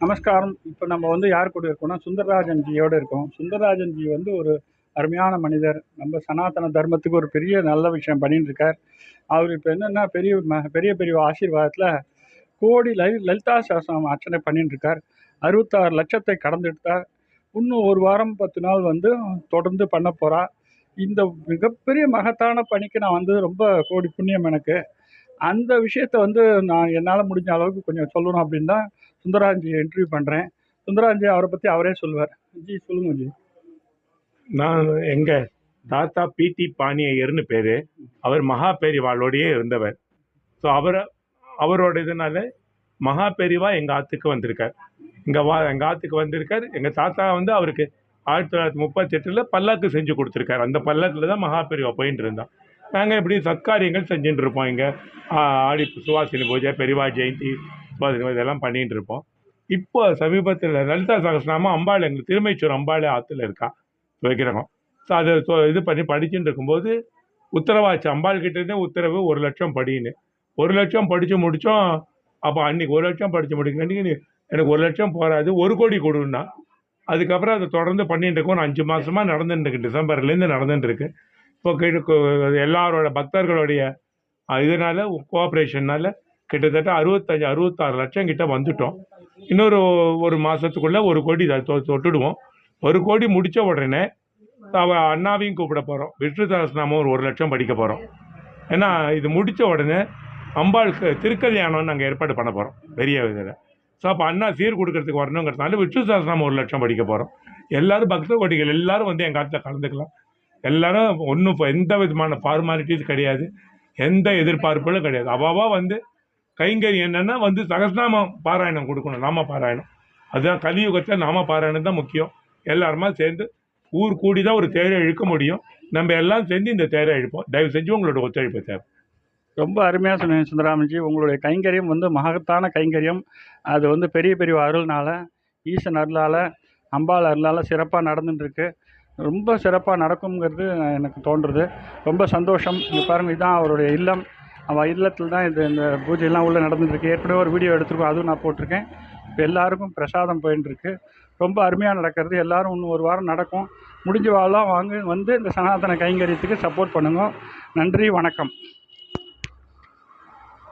நமஸ்காரம். இப்போ நம்ம வந்து யார் கூட இருக்கோம்னா சுந்தரராஜன் ஜியோடு இருக்கோம். சுந்தரராஜன் ஜி வந்து ஒரு அருமையான மனிதர். நம்ம சனாதன தர்மத்துக்கு ஒரு பெரிய நல்ல விஷயம் பண்ணிட்டு இருக்கார் அவர் இப்போ என்னென்னா பெரிய பெரிய பெரிய ஆசீர்வாதத்தில் கோடி லலி லலிதா சாசனம் அர்ச்சனை பண்ணிட்டு இருக்கார் அறுபத்தாறு லட்சத்தை கடந்துட்டார் இன்னும் ஒரு வாரம் பத்து நாள் வந்து தொடர்ந்து பண்ண போகிறா இந்த மிகப்பெரிய மகத்தான பணிக்கு நான் வந்து ரொம்ப கோடி புண்ணியம் எனக்கு. அந்த விஷயத்த வந்து நான் என்னால் முடிஞ்ச அளவுக்கு கொஞ்சம் சொல்லணும் அப்படின்னு தான் சுந்தராஜி இன்டர்வியூ பண்ணுறேன் சுந்தராஜி அவரை பற்றி அவரே சொல்லுவார். ஜி சொல்லுங்க ஜி. நான் எங்க தாத்தா பிடி பாணியர்னு பேர். அவர் மகா பெரிவாளோடையே இருந்தவர். ஸோ அவர் அவரோட இதனால மகா பெரிவா எங்கள் ஆற்றுக்கு வந்திருக்கார். இங்கே வா எங்கள் ஆத்துக்கு வந்திருக்கார். எங்கள் தாத்தா வந்து அவருக்கு ஆயிரத்தி தொள்ளாயிரத்தி முப்பத்தெட்டில் பல்லாக்கு செஞ்சு கொடுத்துருக்காரு. அந்த பல்லாக்கில் தான் மகா பெரிவா போயிட்டு நாங்கள் இப்படி சத்காரியங்கள் செஞ்சுட்டு இருப்போம் இங்கே. ஆடி சுவாசினி பூஜை பெரிவா ஜெயந்தி சுவாசினி பூஜை இதெல்லாம் பண்ணிகிட்டு இருப்போம். இப்போ சமீபத்தில் லலிதா சகசநாமம் அம்பாள் எங்களுக்கு திருமைச்சூர் அம்பாள் ஆற்றுல இருக்கா வைக்கிறோம் ஸோ அதை இது பண்ணி படிச்சுட்டு இருக்கும்போது உத்தரவாச்சு. அம்பாள் கிட்டேருந்தே உத்தரவு ஒரு லட்சம் படின்னு. ஒரு லட்சம் படித்து முடித்தோம் அப்போ அன்றைக்கி ஒரு லட்சம் படித்து முடிக்கணும். எனக்கு ஒரு லட்சம் போகாது ஒரு கோடி கொடுன்னா. அதுக்கப்புறம் அதை தொடர்ந்து பண்ணிட்டு இருக்கோம். ஒரு அஞ்சு மாதமாக நடந்துட்டுருக்கு டிசம்பர்லேருந்து நடந்துட்டுருக்கு இப்போ எல்லாரோட பக்தர்களுடைய இதனால் இதனால கோஆப்ரேஷன்னால கிட்டத்தட்ட அறுபத்தஞ்சு அறுபத்தாறு லட்சம் கிட்ட வந்துட்டோம். இன்னொரு ஒரு மாதத்துக்குள்ளே ஒரு கோடி தொ- தொட்டுடுவோம். ஒரு கோடி முடித்த உடனே அவ அண்ணாவையும் கூப்பிட போகிறோம் விஷ்ணு சகஸ்நாமம் ஒரு ஒரு லட்சம் படிக்க போகிறோம் ஏன்னா இது முடித்த உடனே அம்பாளுக்கு திருக்கல்யாணம் நாங்கள் ஏற்பாடு பண்ண போகிறோம் பெரிய இதில். ஸோ அப்போ அண்ணா சீர் கொடுக்கறதுக்கு வரணுங்கிறதுனால விஷ்ணு சகஸ்நாமம் ஒரு லட்சம் படிக்க போகிறோம் எல்லோரும் பக்த கோடிகள் எல்லோரும் வந்து எங்கள் காலத்தில் கலந்துக்கலாம். எல்லாரும் ஒன்றும் இப்போ எந்த விதமான ஃபார்மாலிட்டிஸ் கிடையாது. எந்த எதிர்பார்ப்புகளும் கிடையாது. அவாவா வந்து கைங்கறி என்னென்னா வந்து சகஸ்நாமம் பாராயணம் கொடுக்கணும் நாம பாராயணம். அதுதான் கலியுகத்தில் நாம பாராயணம் தான் முக்கியம். எல்லாருமா சேர்ந்து ஊர் கூடி தான் ஒரு தேரை இழுக்க முடியும். நம்ம எல்லாம் சேர்ந்து இந்த தேரை இழுப்போம். தயவு செஞ்சு உங்களோட ஒத்துழைப்பு தேவை. ரொம்ப அருமையாக சொன்னீங்க சுந்தராமன்ஜி. உங்களுடைய கைங்கரியம் வந்து மகத்தான கைங்கரியம். அது வந்து பெரிய பெரிய அருள்னால ஈசன் அருளால் அம்பாள் அருளால் சிறப்பாக நடந்துட்டுருக்கு ரொம்ப சிறப்பாக நடக்குங்கிறது எனக்கு தோன்றுறது ரொம்ப சந்தோஷம். இங்கே பாருங்கள் இதுதான் அவருடைய இல்லம். அவள் இல்லத்தில் தான் இது இந்த பூஜையெல்லாம் உள்ளே நடந்துட்டுருக்கு. ஏற்கனவே ஒரு வீடியோ எடுத்துருக்கோம் அதுவும் நான் போட்டிருக்கேன். இப்போ எல்லாருக்கும் பிரசாதம் போயின்ட்டுருக்கு. ரொம்ப அருமையாக நடக்கிறது. எல்லோரும் இன்னும் ஒரு வாரம் நடக்கும். முடிஞ்ச வாழலாம் வாங்க வந்து இந்த சனாதன கைங்கரியத்துக்கு சப்போர்ட் பண்ணுங்க. நன்றி வணக்கம்.